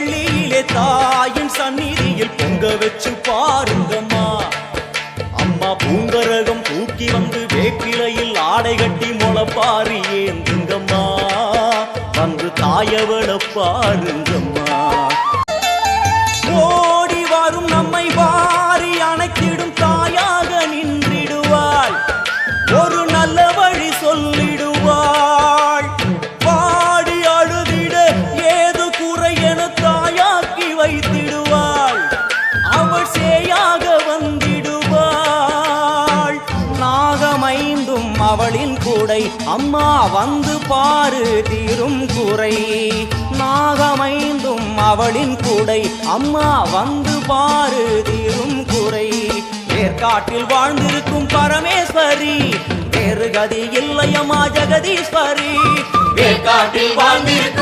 வெள்ளியிலே தாயின் சந்நிதியில் பொங்க வச்சு பாருங்கம்மா. அம்மா பூங்கரகம் தூக்கி வந்து வேப்பிலையில் ஆடை கட்டி முளப்பாரி ஏந்துங்கம்மா. வந்து தாயவள பாருங்கம்மா. வந்தும் அவளின் கூடை. அம்மா வந்து பாரு தீரும் குறை நாகமைந்தும் அவளின் கூடை. அம்மா வந்து பாரு தீரும் குறை ஏற்காட்டில் வாழ்ந்திருக்கும் பரமேஸ்வரி வேறு கதி இல்லையம்மா ஜெகதீஸ்வரி. ஏற்காட்டில் வாழ்ந்திருக்கும்